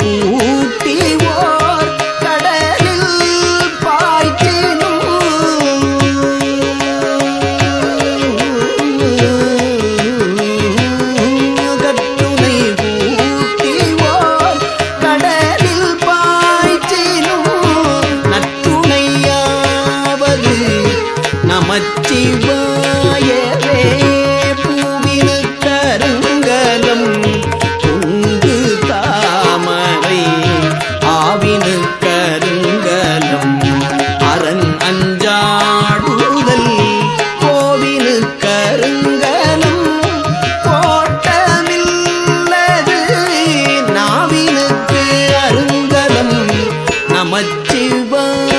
பூட்டிவோர் கடலில் பாய்ச்சினும். கட்டுனை பூட்டிவோர் கடலில் பாய்ச்சினும் நத்துணையாவது நமச்சிவாயவே. bang